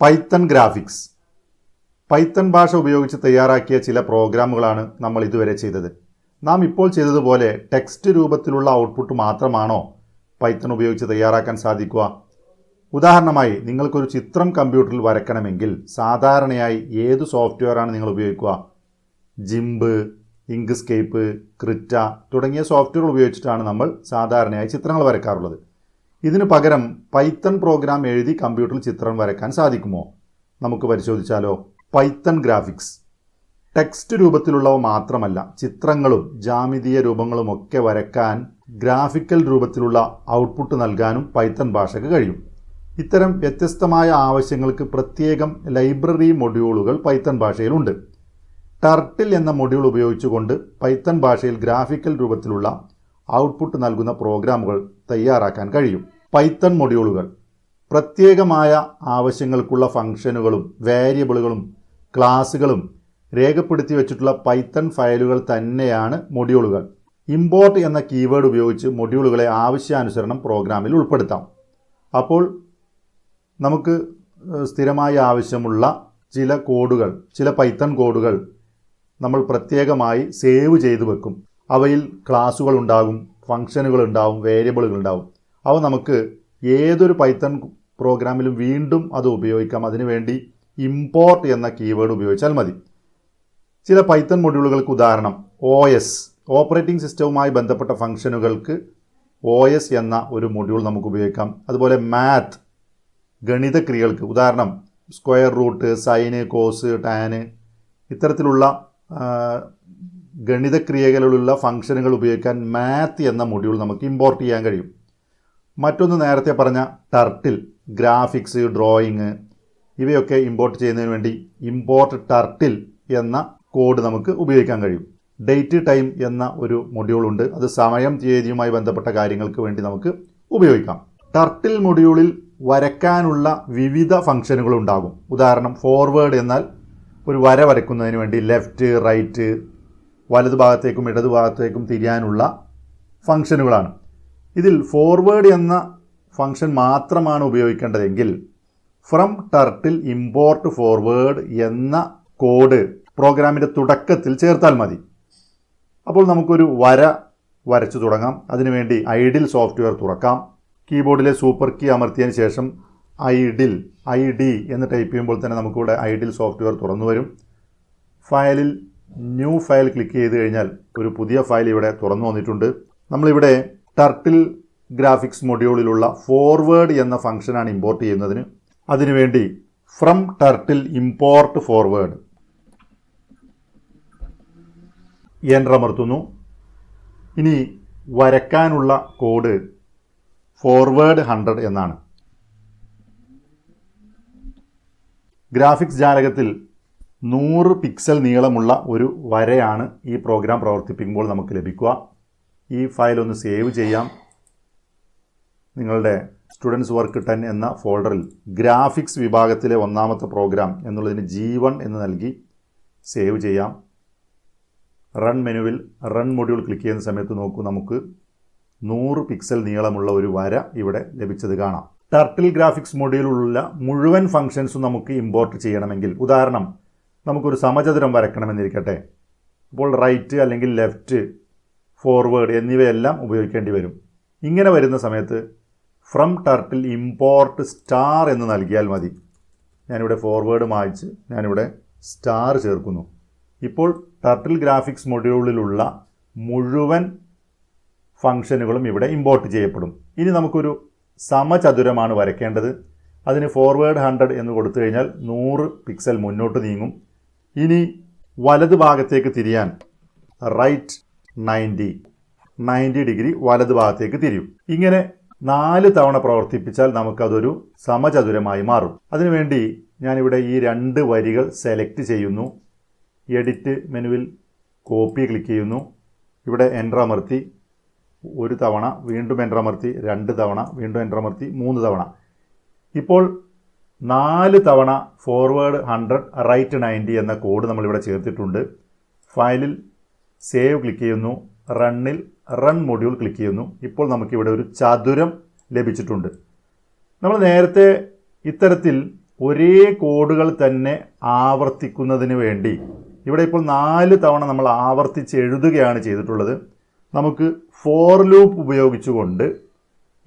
Python graphics. Python ഭാഷ ഉപയോഗിച്ച് തയ്യാറാക്കിയ ചില പ്രോഗ്രാമുകളാണ് നമ്മൾ ഇതുവരെ ചെയ്തത്. നാം ഇപ്പോൾ ചെയ്തതുപോലെ ടെക്സ്റ്റ് രൂപത്തിലുള്ള ഔട്ട്പുട്ട് മാത്രമാണോ പൈത്തൺ ഉപയോഗിച്ച് തയ്യാറാക്കാൻ സാധിക്കുക? ഉദാഹരണമായി നിങ്ങൾക്കൊരു ചിത്രം കമ്പ്യൂട്ടറിൽ വരക്കണമെങ്കിൽ സാധാരണയായി ഏത് സോഫ്റ്റ്വെയറാണ് നിങ്ങൾ ഉപയോഗിക്കുക? ജിംബ് ഇങ്ക്സ്കേപ്പ് ക്രിറ്റ തുടങ്ങിയ സോഫ്റ്റ്വെയർ ഉപയോഗിച്ചിട്ടാണ് നമ്മൾ സാധാരണയായി ചിത്രങ്ങൾ വരയ്ക്കാറുള്ളത്. ഇതിനു പകരം പൈത്തൺ പ്രോഗ്രാം എഴുതി കമ്പ്യൂട്ടറിൽ ചിത്രം വരയ്ക്കാൻ സാധിക്കുമോ? നമുക്ക് പരിശോധിച്ചാലോ? Python graphics. ടെക്സ്റ്റ് രൂപത്തിലുള്ളവ മാത്രമല്ല ചിത്രങ്ങളും ജാമിതീയ രൂപങ്ങളും ഒക്കെ വരയ്ക്കാൻ ഗ്രാഫിക്കൽ രൂപത്തിലുള്ള ഔട്ട്പുട്ട് നൽകാനും പൈത്തൺ ഭാഷയ്ക്ക് കഴിയും. ഇത്തരം വ്യത്യസ്തമായ ആവശ്യങ്ങൾക്ക് പ്രത്യേകം ലൈബ്രറി മൊഡ്യൂളുകൾ പൈത്തൺ ഭാഷയിലുണ്ട്. ടർട്ടിൽ എന്ന മൊഡ്യൂൾ ഉപയോഗിച്ചുകൊണ്ട് പൈത്തൺ ഭാഷയിൽ ഗ്രാഫിക്കൽ രൂപത്തിലുള്ള ഔട്ട്പുട്ട് നൽകുന്ന പ്രോഗ്രാമുകൾ തയ്യാറാക്കാൻ കഴിയും. പൈത്തൺ മൊഡ്യൂളുകൾ പ്രത്യേകമായ ആവശ്യങ്ങൾക്കുള്ള ഫംഗ്ഷനുകളും വേരിയബിളുകളും ക്ലാസുകളും രേഖപ്പെടുത്തി വെച്ചിട്ടുള്ള പൈത്തൺ ഫയലുകൾ തന്നെയാണ് മൊഡ്യൂളുകൾ ഇമ്പോർട്ട് എന്ന കീവേഡ് ഉപയോഗിച്ച് മൊഡ്യൂളുകളെ ആവശ്യാനുസരണം പ്രോഗ്രാമിൽ ഉൾപ്പെടുത്താം. അപ്പോൾ നമുക്ക് സ്ഥിരമായി ആവശ്യമുള്ള ചില കോഡുകൾ ചില പൈത്തൺ കോഡുകൾ നമ്മൾ പ്രത്യേകമായി സേവ് ചെയ്തു വെക്കും. അവയിൽ ക്ലാസുകൾ ഉണ്ടാകും ഫംഗ്ഷനുകൾ ഉണ്ടാവും വേരിയബിളുകൾ ഉണ്ടാവും അവ നമുക്ക് ഏതൊരു പൈത്തൺ പ്രോഗ്രാമിലും വീണ്ടും അത് ഉപയോഗിക്കാം. അതിനുവേണ്ടി ഇമ്പോർട്ട് എന്ന കീവേഡ് ഉപയോഗിച്ചാൽ മതി. ചില പൈത്തൺ മൊഡ്യൂളുകൾക്ക് ഉദാഹരണം ഒ എസ് ഓപ്പറേറ്റിംഗ് സിസ്റ്റവുമായി ബന്ധപ്പെട്ട ഫംഗ്ഷനുകൾക്ക് ഒ എസ് എന്ന ഒരു മൊഡ്യൂൾ നമുക്ക് ഉപയോഗിക്കാം. അതുപോലെ മാത്ത് ഗണിത ക്രിയകൾക്ക് ഉദാഹരണം square root sine cos tan ഇത്തരത്തിലുള്ള ആ, ഗണിത ക്രിയകളിലുള്ള ഫംഗ്ഷനുകൾ ഉപയോഗിക്കാൻ മാത്ത് എന്ന മൊഡ്യൂൾ നമുക്ക് ഇമ്പോർട്ട് ചെയ്യാൻ കഴിയും. മറ്റൊന്ന് നേരത്തെ പറഞ്ഞ ടർട്ടിൽ ഗ്രാഫിക്സ് ഡ്രോയിങ് ഇവയൊക്കെ ഇമ്പോർട്ട് ചെയ്യുന്നതിന് വേണ്ടി ഇമ്പോർട്ട് ടർട്ടിൽ എന്ന കോഡ് നമുക്ക് ഉപയോഗിക്കാൻ കഴിയും. ഡേറ്റ് ടൈം എന്ന ഒരു മൊഡ്യൂൾ ഉണ്ട്. അത് സമയം തീയതിയുമായി ബന്ധപ്പെട്ട കാര്യങ്ങൾക്ക് വേണ്ടി നമുക്ക് ഉപയോഗിക്കാം. ടർട്ടിൽ മൊഡ്യൂളിൽ വരയ്ക്കാനുള്ള വിവിധ ഫംഗ്ഷനുകൾ ഉണ്ടാകും. ഉദാഹരണം ഫോർവേഡ് എന്നാൽ ഒരു വര വരയ്ക്കുന്നതിന് വേണ്ടി ലെഫ്റ്റ് റൈറ്റ് വലതു ഭാഗത്തേക്കും ഇടതു ഭാഗത്തേക്കും തിരിയാനുള്ള ഫംഗ്ഷനുകളാണ്. ഇതിൽ ഫോർവേഡ് എന്ന ഫങ്ഷൻ മാത്രമാണ് ഉപയോഗിക്കേണ്ടതെങ്കിൽ ഫ്രം ടർട്ടിൽ ഇമ്പോർട്ട് ഫോർവേഡ് എന്ന കോഡ് പ്രോഗ്രാമിന്റെ തുടക്കത്തിൽ ചേർത്താൽ മതി. അപ്പോൾ നമുക്കൊരു വര വരച്ചു തുടങ്ങാം. അതിനുവേണ്ടി ഐഡിൽ സോഫ്റ്റ്വെയർ തുറക്കാം. കീബോർഡിലെ സൂപ്പർ കീ അമർത്തിയതിന് ശേഷം ഐഡിൽ ഐ ഡി എന്ന് ടൈപ്പ് ചെയ്യുമ്പോൾ തന്നെ നമുക്കിവിടെ ഐഡിൽ സോഫ്റ്റ്വെയർ തുറന്നു വരും. ഫയലിൽ ന്യൂ ഫയൽ ക്ലിക്ക് ചെയ്ത് കഴിഞ്ഞാൽ ഒരു പുതിയ ഫയൽ ഇവിടെ തുറന്നു വന്നിട്ടുണ്ട്. നമ്മളിവിടെ ടർട്ടിൽ ഗ്രാഫിക്സ് മൊഡ്യൂളിലുള്ള ഫോർവേഡ് എന്ന ഫംഗ്ഷനാണ് ഇമ്പോർട്ട് ചെയ്യുന്നതിന്. അതിനുവേണ്ടി from turtle import forward enter അമർത്തുന്നു. ഇനി വരക്കാനുള്ള കോഡ് ഫോർവേഡ് ഹൺഡ്രഡ് എന്നാണ്. ഗ്രാഫിക്സ് ജാലകത്തിൽ നൂറ് പിക്സൽ നീളമുള്ള ഒരു വരയാണ് ഈ പ്രോഗ്രാം പ്രവർത്തിപ്പിക്കുമ്പോൾ നമുക്ക് ലഭിക്കുക. ഈ ഫയൽ ഒന്ന് സേവ് ചെയ്യാം. നിങ്ങളുടെ സ്റ്റുഡൻസ് വർക്ക് ടെൻ എന്ന ഫോൾഡറിൽ ഗ്രാഫിക്സ് വിഭാഗത്തിലെ ഒന്നാമത്തെ പ്രോഗ്രാം എന്നുള്ളതിന് ജി വൺ എന്ന് നൽകി സേവ് ചെയ്യാം. റൺ മെനുവിൽ റൺ മൊഡ്യൂൾ ക്ലിക്ക് ചെയ്യുന്ന സമയത്ത് നോക്കൂ നമുക്ക് നൂറ് പിക്സൽ നീളമുള്ള ഒരു വര ഇവിടെ ലഭിച്ചത് കാണാം. ടർട്ടിൽ ഗ്രാഫിക്സ് മൊഡ്യൂളിലുള്ള മുഴുവൻ ഫംഗ്ഷൻസും നമുക്ക് ഇമ്പോർട്ട് ചെയ്യണമെങ്കിൽ ഉദാഹരണം നമുക്കൊരു സമചതുരം വരയ്ക്കണമെന്നിരിക്കട്ടെ അപ്പോൾ റൈറ്റ് അല്ലെങ്കിൽ ലെഫ്റ്റ് ഫോർവേഡ് എന്നിവയെല്ലാം ഉപയോഗിക്കേണ്ടി വരും. ഇങ്ങനെ വരുന്ന സമയത്ത് ഫ്രം ടർട്ടിൽ ഇമ്പോർട്ട് സ്റ്റാർ എന്ന് നൽകിയാൽ മതി. ഞാനിവിടെ ഫോർവേഡ് മായ്ച്ച് ഞാനിവിടെ സ്റ്റാർ ചേർക്കുന്നു. ഇപ്പോൾ ടർട്ടിൽ ഗ്രാഫിക്സ് മൊഡ്യൂളിലുള്ള മുഴുവൻ ഫംഗ്ഷനുകളും ഇവിടെ ഇമ്പോർട്ട് ചെയ്യപ്പെടും. ഇനി നമുക്കൊരു സമചതുരമാണ് വരയ്ക്കേണ്ടത്. അതിന് ഫോർവേഡ് ഹൺഡ്രഡ് എന്ന് കൊടുത്തു കഴിഞ്ഞാൽ നൂറ് പിക്സൽ മുന്നോട്ട് നീങ്ങും. ഇനി വലത് ഭാഗത്തേക്ക് തിരിയാൻ റൈറ്റ് നയന്റി നയന്റി ഡിഗ്രി വലത് ഭാഗത്തേക്ക് തിരിയും. ഇങ്ങനെ നാല് തവണ പ്രവർത്തിപ്പിച്ചാൽ നമുക്കതൊരു സമചതുരമായി മാറും. അതിനുവേണ്ടി ഞാനിവിടെ ഈ രണ്ട് വരികൾ സെലക്ട് ചെയ്യുന്നു. എഡിറ്റ് മെനുവിൽ കോപ്പി ക്ലിക്ക് ചെയ്യുന്നു. ഇവിടെ എന്റർ അമർത്തി. ഒരു തവണ വീണ്ടും എന്റർ അമർത്തി. രണ്ട് തവണ വീണ്ടും എന്റർ അമർത്തി. മൂന്ന് തവണ. ഇപ്പോൾ നാല് തവണ ഫോർവേഡ് ഹൺഡ്രഡ് റൈറ്റ് നയന്റി എന്ന കോഡ് നമ്മളിവിടെ ചേർത്തിട്ടുണ്ട്. ഫയലിൽ സേവ് ക്ലിക്ക് ചെയ്യുന്നു. റണ്ണിൽ റൺ മൊഡ്യൂൾ ക്ലിക്ക് ചെയ്യുന്നു. ഇപ്പോൾ നമുക്കിവിടെ ഒരു ചതുരം ലഭിച്ചിട്ടുണ്ട്. നമ്മൾ നേരത്തെ ഇത്തരത്തിൽ ഒരേ കോഡുകൾ തന്നെ ആവർത്തിക്കുന്നതിന് വേണ്ടി ഇവിടെ ഇപ്പോൾ നാല് തവണ നമ്മൾ ആവർത്തിച്ച് എഴുതുകയാണ് ചെയ്തിട്ടുള്ളത്. നമുക്ക് ഫോർ ലൂപ്പ് ഉപയോഗിച്ചുകൊണ്ട്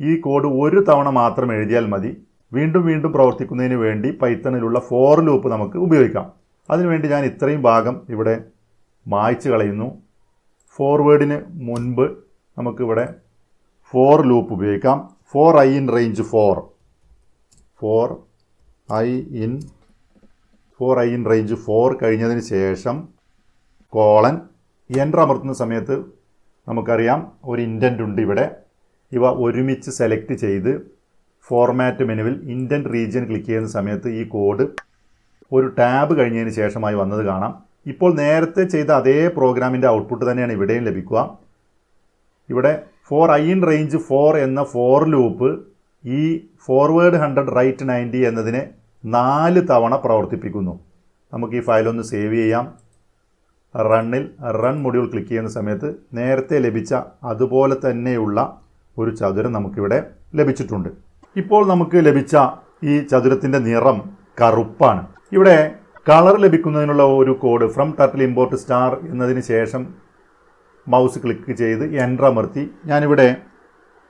ഈ കോഡ് ഒരു തവണ മാത്രം എഴുതിയാൽ മതി. വീണ്ടും വീണ്ടും പ്രവർത്തിക്കുന്നതിന് വേണ്ടി പൈത്തണിലുള്ള ഫോർ ലൂപ്പ് നമുക്ക് ഉപയോഗിക്കാം. അതിനുവേണ്ടി ഞാൻ ഇത്രയും ഭാഗം ഇവിടെ മായ്ച്ചു കളയുന്നു. ഫോർവേഡിന് മുൻപ് നമുക്കിവിടെ ഫോർ ലൂപ്പ് ഉപയോഗിക്കാം. For i in range four for i in for i in range four കഴിഞ്ഞതിന് ശേഷം കോളൻ എന്റർ അമർത്തുന്ന സമയത്ത് നമുക്കറിയാം ഒരു ഇന്റന്റ് ഉണ്ട് ഇവിടെ. ഇവ ഒരുമിച്ച് സെലക്ട് ചെയ്ത് ഫോർമാറ്റ് മെനുവിൽ ഇന്ത്യൻ റീജിയൻ ക്ലിക്ക് ചെയ്യുന്ന സമയത്ത് ഈ കോഡ് ഒരു ടാബ് കഴിഞ്ഞതിന് ശേഷമായി വന്നത് കാണാം. ഇപ്പോൾ നേരത്തെ ചെയ്ത അതേ പ്രോഗ്രാമിന്റെ ഔട്ട്പുട്ട് തന്നെയാണ് ഇവിടെയും ലഭിക്കുക. ഇവിടെ for i in range four എന്ന ഫോർ ലൂപ്പ് ഈ ഫോർവേഡ് ഹൺഡ്രഡ് റൈറ്റ് നയന്റി എന്നതിനെ നാല് തവണ പ്രവർത്തിപ്പിക്കുന്നു. നമുക്ക് ഈ ഫയലൊന്ന് സേവ് ചെയ്യാം. റണ്ണിൽ റൺ മൊഡ്യൂൾ ക്ലിക്ക് ചെയ്യുന്ന സമയത്ത് നേരത്തെ ലഭിച്ച അതുപോലെ തന്നെയുള്ള ഒരു ചതുരം നമുക്കിവിടെ ലഭിച്ചിട്ടുണ്ട്. ഇപ്പോൾ നമുക്ക് ലഭിച്ച ഈ ചതുരത്തിന്റെ നിറം കറുപ്പാണ്. ഇവിടെ കളർ ലഭിക്കുന്നതിനുള്ള ഒരു code from turtle import star എന്നതിന് ശേഷം മൗസ് ക്ലിക്ക് ചെയ്ത് എന്റർ അമർത്തി. ഞാനിവിടെ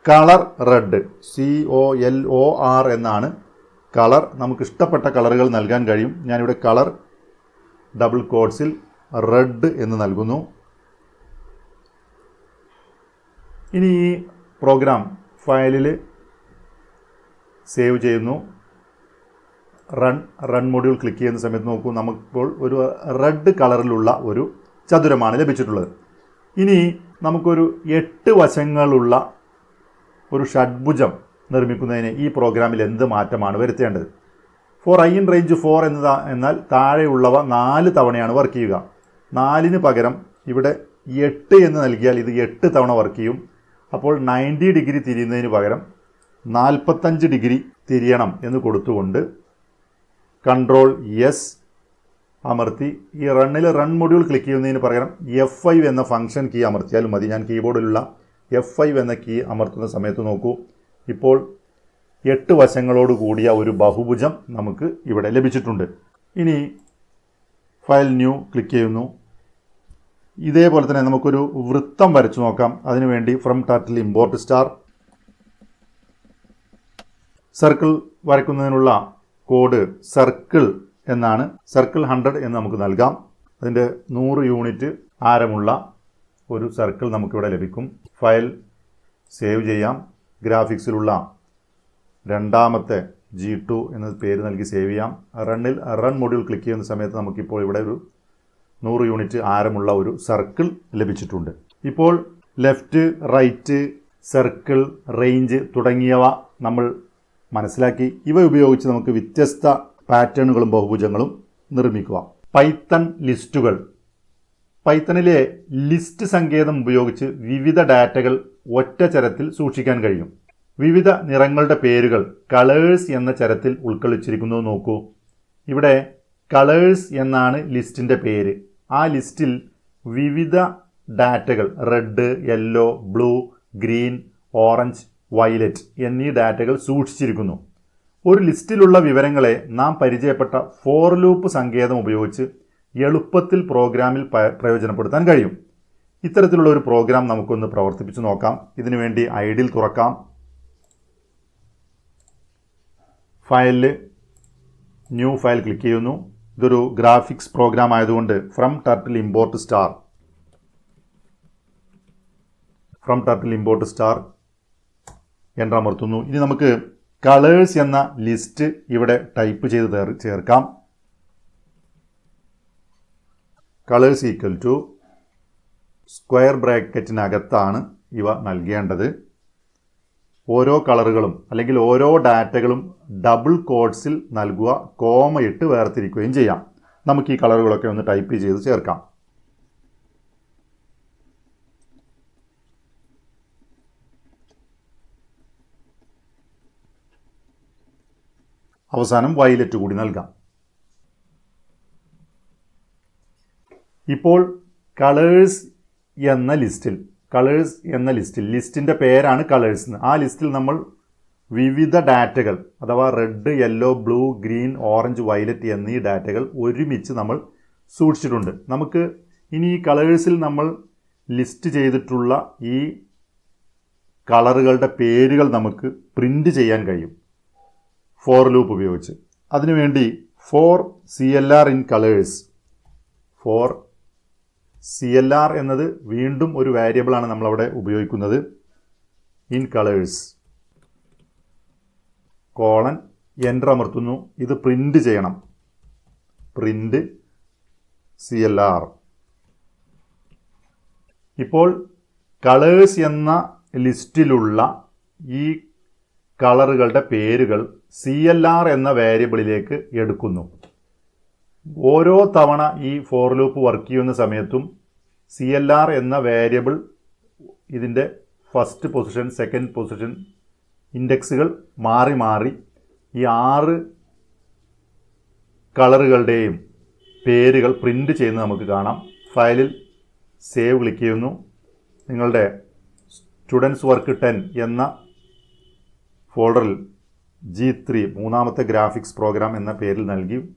colour red C O L O R എന്നാണ്. കളർ നമുക്ക് ഇഷ്ടപ്പെട്ട കളറുകൾ നൽകാൻ കഴിയും. ഞാനിവിടെ കളർ ഡബിൾ കോഡ്സിൽ റെഡ് എന്ന് നൽകുന്നു. ഇനി ഈ പ്രോഗ്രാം ഫയലിൽ സേവ് ചെയ്യുന്നു. റൺ റൺ മൊഡ്യൂൾ ക്ലിക്ക് ചെയ്യുന്ന സമയത്ത് നോക്കൂ നമുക്കിപ്പോൾ ഒരു റെഡ് കളറിലുള്ള ഒരു ചതുരമാണ് ലഭിച്ചിട്ടുള്ളത്. ഇനി നമുക്കൊരു എട്ട് വശങ്ങളുള്ള ഒരു ഷഡ്ഭുജം നിർമ്മിക്കുന്നതിന് ഈ പ്രോഗ്രാമിൽ എന്ത് മാറ്റമാണ് വരുത്തേണ്ടത്? For i in range four എന്നതാ എന്നാൽ താഴെയുള്ളവ നാല് തവണയാണ് വർക്ക് ചെയ്യുക. നാലിന് പകരം ഇവിടെ എട്ട് എന്ന് നൽകിയാൽ ഇത് എട്ട് തവണ വർക്ക് ചെയ്യും. അപ്പോൾ നയന്റി ഡിഗ്രി തിരിയുന്നതിന് പകരം നാൽപ്പത്തഞ്ച് ഡിഗ്രി തിരിയണം എന്ന് കൊടുത്തുകൊണ്ട് കൺട്രോൾ എസ് അമർത്തി ഈ റണ്ണിൽ റൺ മൊഡ്യൂൾ ക്ലിക്ക് ചെയ്യുന്നതിന് പകരം എഫ് ഫൈവ് എന്ന ഫംഗ്ഷൻ കീ അമർത്തിയാലും മതി. ഞാൻ കീബോർഡിലുള്ള എഫ് ഫൈവ് എന്ന കീ അമർത്തുന്ന സമയത്ത് നോക്കൂ. ഇപ്പോൾ എട്ട് വശങ്ങളോട് കൂടിയ ഒരു ബഹുഭുജം നമുക്ക് ഇവിടെ ലഭിച്ചിട്ടുണ്ട്. ഇനി ഫയൽ ന്യൂ ക്ലിക്ക് ചെയ്യുന്നു. ഇതേപോലെ തന്നെ നമുക്കൊരു വൃത്തം വരച്ചു നോക്കാം. അതിനുവേണ്ടി from turtle import star circle വരയ്ക്കുന്നതിനുള്ള code circle എന്നാണ്. സർക്കിൾ ഹൺഡ്രഡ് എന്ന് നമുക്ക് നൽകാം. അതിന്റെ നൂറ് യൂണിറ്റ് ആരമുള്ള ഒരു സർക്കിൾ നമുക്കിവിടെ ലഭിക്കും. ഫയൽ സേവ് ചെയ്യാം. ഗ്രാഫിക്സിലുള്ള രണ്ടാമത്തെ ജി ടു എന്ന പേര് നൽകി സേവ് ചെയ്യാം. റണ്ണിൽ റൺ മൊഡ്യൂൾ ക്ലിക്ക് ചെയ്യുന്ന സമയത്ത് നമുക്കിപ്പോൾ ഇവിടെ ഒരു നൂറ് യൂണിറ്റ് ആരമുള്ള ഒരു സർക്കിൾ ലഭിച്ചിട്ടുണ്ട്. ഇപ്പോൾ ലെഫ്റ്റ് റൈറ്റ് സർക്കിൾ റേഞ്ച് തുടങ്ങിയവ നമ്മൾ മനസ്സിലാക്കി ഇവ ഉപയോഗിച്ച് നമുക്ക് വ്യത്യസ്ത പാറ്റേണുകളും ബഹുഭുജങ്ങളും നിർമ്മിക്കുക. പൈത്തൺ ലിസ്റ്റുകൾ. പൈത്തണിലെ ലിസ്റ്റ് സങ്കേതം ഉപയോഗിച്ച് വിവിധ ഡാറ്റകൾ ഒറ്റ ചരത്തിൽ സൂക്ഷിക്കാൻ കഴിയും. വിവിധ നിറങ്ങളുടെ പേരുകൾ കളേഴ്സ് എന്ന ചരത്തിൽ ഉൾക്കൊള്ളിച്ചിരിക്കുന്നു നോക്കൂ. ഇവിടെ കളേഴ്സ് എന്നാണ് ലിസ്റ്റിന്റെ പേര്. ആ ലിസ്റ്റിൽ വിവിധ ഡാറ്റകൾ red yellow blue green orange violet എന്നീ ഡാറ്റകൾ സൂക്ഷിച്ചിരിക്കുന്നു. ഒരു ലിസ്റ്റിലുള്ള വിവരങ്ങളെ നാം പരിചയപ്പെട്ട ഫോർ ലൂപ്പ് സങ്കേതം ഉപയോഗിച്ച് എളുപ്പത്തിൽ പ്രോഗ്രാമിൽ പ്രയോജനപ്പെടുത്താൻ കഴിയും. ഇത്തരത്തിലുള്ള ഒരു പ്രോഗ്രാം നമുക്കൊന്ന് പ്രവർത്തിപ്പിച്ച് നോക്കാം. ഇതിനുവേണ്ടി ഐഡിൽ തുറക്കാം. ഫയലിൽ ന്യൂ ഫയൽ ക്ലിക്ക് ചെയ്യുന്നു. ഇതൊരു ഗ്രാഫിക്സ് പ്രോഗ്രാം ആയതുകൊണ്ട് from turtle import star. From turtle import star. Enter അമർത്തുന്നു. ഇനി നമുക്ക് കളേഴ്സ് എന്ന ലിസ്റ്റ് ഇവിടെ ടൈപ്പ് ചെയ്ത് ചേർക്കാം. കളേഴ്സ് ഈക്വൽ ടു സ്ക്വയർ ബ്രാക്കറ്റിനകത്താണ് ഇവ നൽകേണ്ടത്. ഓരോ കളറുകളും അല്ലെങ്കിൽ ഓരോ ഡാറ്റകളും ഡബിൾ കോഡ്സിൽ നൽകുക കോമയിട്ട് വേർതിരിക്കുകയും ചെയ്യാം. നമുക്ക് ഈ കളറുകളൊക്കെ ഒന്ന് ടൈപ്പ് ചെയ്ത് ചേർക്കാം. അവസാനം വയലറ്റ് കൂടി നൽകാം. ഇപ്പോൾ കളേഴ്സ് എന്ന ലിസ്റ്റിൽ കളേഴ്സ് എന്ന ലിസ്റ്റിൽ ലിസ്റ്റിന്റെ പേരാണ് കളേഴ്സ് എന്ന്. ആ ലിസ്റ്റിൽ നമ്മൾ വിവിധ ഡാറ്റകൾ അഥവാ red yellow blue green orange violet എന്നീ ഡാറ്റകൾ ഒരുമിച്ച് നമ്മൾ സൂക്ഷിച്ചിട്ടുണ്ട്. നമുക്ക് ഇനി ഈ കളേഴ്സിൽ നമ്മൾ ലിസ്റ്റ് ചെയ്തിട്ടുള്ള ഈ കളറുകളുടെ പേരുകൾ നമുക്ക് പ്രിന്റ് ചെയ്യാൻ കഴിയും. ഫോർ ലൂപ്പ് ഉപയോഗിച്ച്. അതിനുവേണ്ടി for C L R in colours for C L R എന്നത് വീണ്ടും ഒരു വേരിയബിളാണ് നമ്മളവിടെ ഉപയോഗിക്കുന്നത്. ഇൻ കളേഴ്സ് കോളൻ എന്റർ അമർത്തുന്നു. ഇത് പ്രിന്റ് ചെയ്യണം. പ്രിന്റ് സി എൽ ആർ ഇപ്പോൾ കളേഴ്സ് എന്ന ലിസ്റ്റിലുള്ള ഈ കളറുകളുടെ പേരുകൾ സി എൽ ആർ എന്ന വേരിയബിളിലേക്ക് എടുക്കുന്നു. ഓരോ തവണ ഈ ഫോർ ലൂപ്പ് വർക്ക് ചെയ്യുന്ന സമയത്തും സി എൽ ആർ എന്ന വേരിയബിൾ ഇതിന്റെ ഫസ്റ്റ് പൊസിഷൻ സെക്കൻഡ് പൊസിഷൻ ഇൻഡെക്സുകൾ മാറി മാറി ഈ ആറ് കളറുകളുടെയും പേരുകൾ പ്രിന്റ് ചെയ്യുന്നത് നമുക്ക് കാണാം. ഫയലിൽ സേവ് ക്ലിക്ക് ചെയ്യുന്നു. നിങ്ങളുടെ സ്റ്റുഡൻസ് വർക്ക് ടെൻ എന്ന ഫോൾഡറിൽ ജി ത്രീ മൂന്നാമത്തെ ഗ്രാഫിക്സ് പ്രോഗ്രാം എന്ന പേരിൽ നൽകി.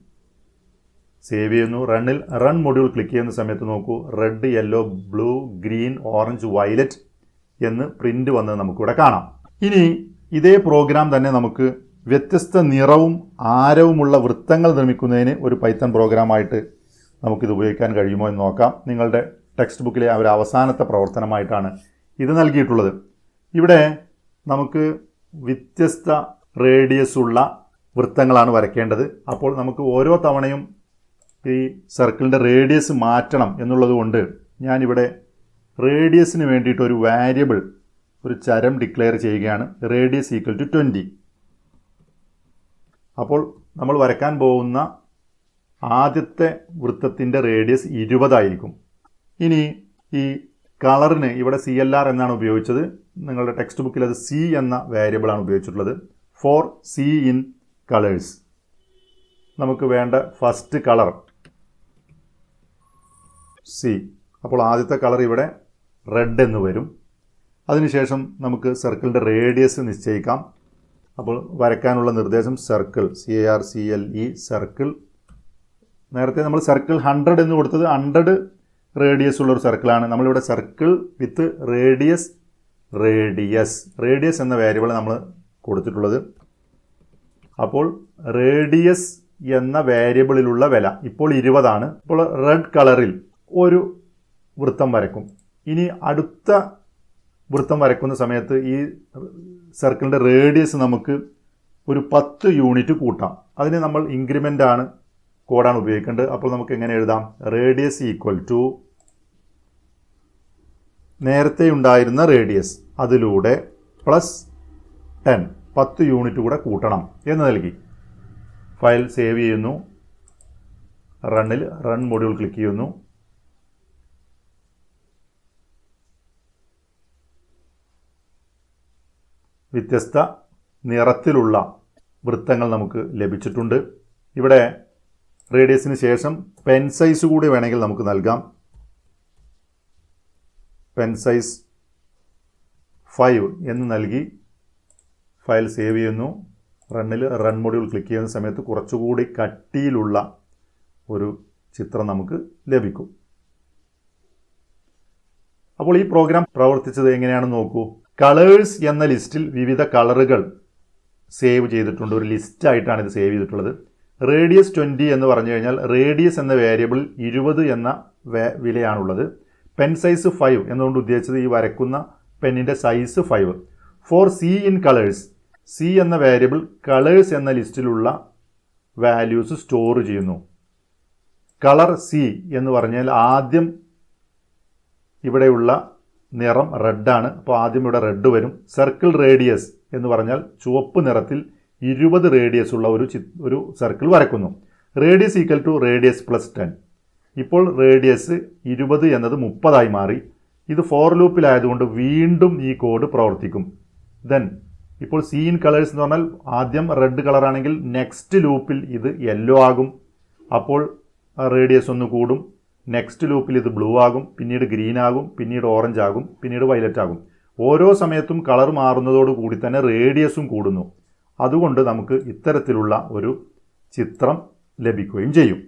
സേവ് ചെയ്യുന്നു. റണ്ണിൽ റൺ മൊഡ്യൂൾ ക്ലിക്ക് ചെയ്യുന്ന സമയത്ത് നോക്കൂ. Red yellow blue green orange violet എന്ന് പ്രിന്റ് വന്നത് നമുക്കിവിടെ കാണാം. ഇനി ഇതേ പ്രോഗ്രാം തന്നെ നമുക്ക് വ്യത്യസ്ത നിറവും ആരവുമുള്ള വൃത്തങ്ങൾ നിർമ്മിക്കുന്നതിന് ഒരു പൈത്തൺ പ്രോഗ്രാമായിട്ട് നമുക്കിത് ഉപയോഗിക്കാൻ കഴിയുമോ എന്ന് നോക്കാം. നിങ്ങളുടെ ടെക്സ്റ്റ് ബുക്കിലെ ഒരു അവസാനത്തെ പ്രവർത്തനമായിട്ടാണ് ഇത് നൽകിയിട്ടുള്ളത്. ഇവിടെ നമുക്ക് വ്യത്യസ്ത റേഡിയസ് ഉള്ള വൃത്തങ്ങളാണ് വരയ്ക്കേണ്ടത്. അപ്പോൾ നമുക്ക് ഓരോ തവണയും ഈ സർക്കിളിന്റെ റേഡിയസ് മാറ്റണം എന്നുള്ളത് കൊണ്ട് ഞാനിവിടെ റേഡിയസിന് വേണ്ടിയിട്ട് ഒരു വാരിയബിൾ ഒരു ചരം ഡിക്ലെയർ ചെയ്യുകയാണ്. റേഡിയസ് ഈക്വൽ ടു ട്വന്റി അപ്പോൾ നമ്മൾ വരയ്ക്കാൻ പോകുന്ന ആദ്യത്തെ വൃത്തത്തിന്റെ റേഡിയസ് ഇരുപതായിരിക്കും. ഇനി ഈ കളറിന് ഇവിടെ സി എന്നാണ് ഉപയോഗിച്ചത്. നിങ്ങളുടെ ടെക്സ്റ്റ് ബുക്കിൽ അത് സി എന്ന വേരിയബിളാണ് ഉപയോഗിച്ചിട്ടുള്ളത്. For C in colours. നമുക്ക് വേണ്ട ഫസ്റ്റ് കളർ സി. അപ്പോൾ ആദ്യത്തെ കളർ ഇവിടെ റെഡ് എന്ന് വരും. അതിനുശേഷം നമുക്ക് സർക്കിളിന്റെ റേഡിയസ് നിശ്ചയിക്കാം. അപ്പോൾ വരയ്ക്കാനുള്ള നിർദ്ദേശം circle C A R C L E circle. നേരത്തെ നമ്മൾ സർക്കിൾ ഹൺഡ്രഡ് എന്ന് കൊടുത്തത് ഹൺഡ്രഡ് റേഡിയസ് ഉള്ളൊരു സർക്കിളാണ്. നമ്മളിവിടെ circle with radius radius. Radius എന്ന വേരിയബിൾ നമ്മൾ കൊടുത്തിട്ടുള്ളത്. അപ്പോൾ റേഡിയസ് എന്ന വേരിയബിളിലുള്ള വില ഇപ്പോൾ ഇരുപതാണ്. ഇപ്പോൾ റെഡ് കളറിൽ ഒരു വൃത്തം വരക്കും ഇനി അടുത്ത വൃത്തം വരക്കുന്ന സമയത്ത് ഈ സർക്കിളിന്റെ റേഡിയസ് നമുക്ക് ഒരു പത്ത് യൂണിറ്റ് കൂട്ടാം. അതിന് നമ്മൾ ഇൻക്രിമെന്റ് ആണ് കോഡാണ് ഉപയോഗിക്കേണ്ടത്. അപ്പോൾ നമുക്ക് എങ്ങനെ എഴുതാം? റേഡിയസ് ഈക്വൽ ടു നേരത്തെ ഉണ്ടായിരുന്ന റേഡിയസ് അതിലൂടെ പ്ലസ് ടെൻ പത്ത് യൂണിറ്റ് കൂടെ കൂട്ടണം എന്ന് നൽകി. ഫയൽ സേവ് ചെയ്യുന്നു. റണ്ണിൽ റൺ മൊഡ്യൂൾ ക്ലിക്ക് ചെയ്യുന്നു. വ്യത്യസ്ത നിറത്തിലുള്ള വൃത്തങ്ങൾ നമുക്ക് ലഭിച്ചിട്ടുണ്ട്. ഇവിടെ റേഡിയസിന് ശേഷം പെൻ സൈസ് കൂടി വേണമെങ്കിൽ നമുക്ക് നൽകാം. പെൻ സൈസ് ഫൈവ് എന്ന് നൽകി ഫയൽ സേവ് ചെയ്യുന്നു. റണ്ണിൽ റൺ മൊഡ്യൂൾ ക്ലിക്ക് ചെയ്യുന്ന സമയത്ത് കുറച്ചുകൂടി കട്ടിയിലുള്ള ഒരു ചിത്രം നമുക്ക് ലഭിക്കും. അപ്പോൾ ഈ പ്രോഗ്രാം പ്രവർത്തിച്ചത് എങ്ങനെയാണെന്ന് നോക്കൂ. കളേഴ്സ് എന്ന ലിസ്റ്റിൽ വിവിധ കളറുകൾ സേവ് ചെയ്തിട്ടുണ്ട്. ഒരു ലിസ്റ്റായിട്ടാണ് ഇത് സേവ് ചെയ്തിട്ടുള്ളത്. റേഡിയസ് ട്വന്റി എന്ന് പറഞ്ഞു കഴിഞ്ഞാൽ റേഡിയസ് എന്ന വേരിയബിൾ ഇരുപത് എന്ന വിലയാണുള്ളത്. Pen size five. എന്നുകൊണ്ട് ഉദ്ദേശിച്ചത്? ഈ വരക്കുന്ന പെന്നിന്റെ size five. For C in colours. C എന്ന വേരിയബിൾ കളേഴ്സ് എന്ന ലിസ്റ്റിലുള്ള വാല്യൂസ് സ്റ്റോർ ചെയ്യുന്നു. കളർ സി എന്ന് പറഞ്ഞാൽ ആദ്യം ഇവിടെയുള്ള നിറം റെഡാണ് അപ്പോൾ ആദ്യം ഇവിടെ റെഡ് വരും. സർക്കിൾ റേഡിയസ് എന്ന് പറഞ്ഞാൽ ചുവപ്പ് നിറത്തിൽ ഇരുപത് റേഡിയസ് ഉള്ള ഒരു ചി ഒരു circle വരക്കുന്നു radius equal to radius plus ten ഇപ്പോൾ റേഡിയസ് ഇരുപത് എന്നത് മുപ്പതായി മാറി. ഇത് ഫോർ ലൂപ്പിലായതുകൊണ്ട് വീണ്ടും ഈ കോഡ് പ്രവർത്തിക്കും. ദെൻ ഇപ്പോൾ സീൻ കളേഴ്സ് എന്ന് പറഞ്ഞാൽ ആദ്യം റെഡ് കളറാണെങ്കിൽ നെക്സ്റ്റ് ലൂപ്പിൽ ഇത് യെല്ലോ ആകും. അപ്പോൾ റേഡിയസ് ഒന്ന് കൂടും. നെക്സ്റ്റ് ലൂപ്പിൽ ഇത് ബ്ലൂ ആകും. പിന്നീട് ഗ്രീൻ ആകും. പിന്നീട് ഓറഞ്ച് ആകും. പിന്നീട് വയലറ്റ് ആകും. ഓരോ സമയത്തും കളർ മാറുന്നതോടു കൂടി തന്നെ റേഡിയസും കൂടുന്നു. അതുകൊണ്ട് നമുക്ക് ഇത്തരത്തിലുള്ള ഒരു ചിത്രം ലഭിക്കുകയും ചെയ്യും.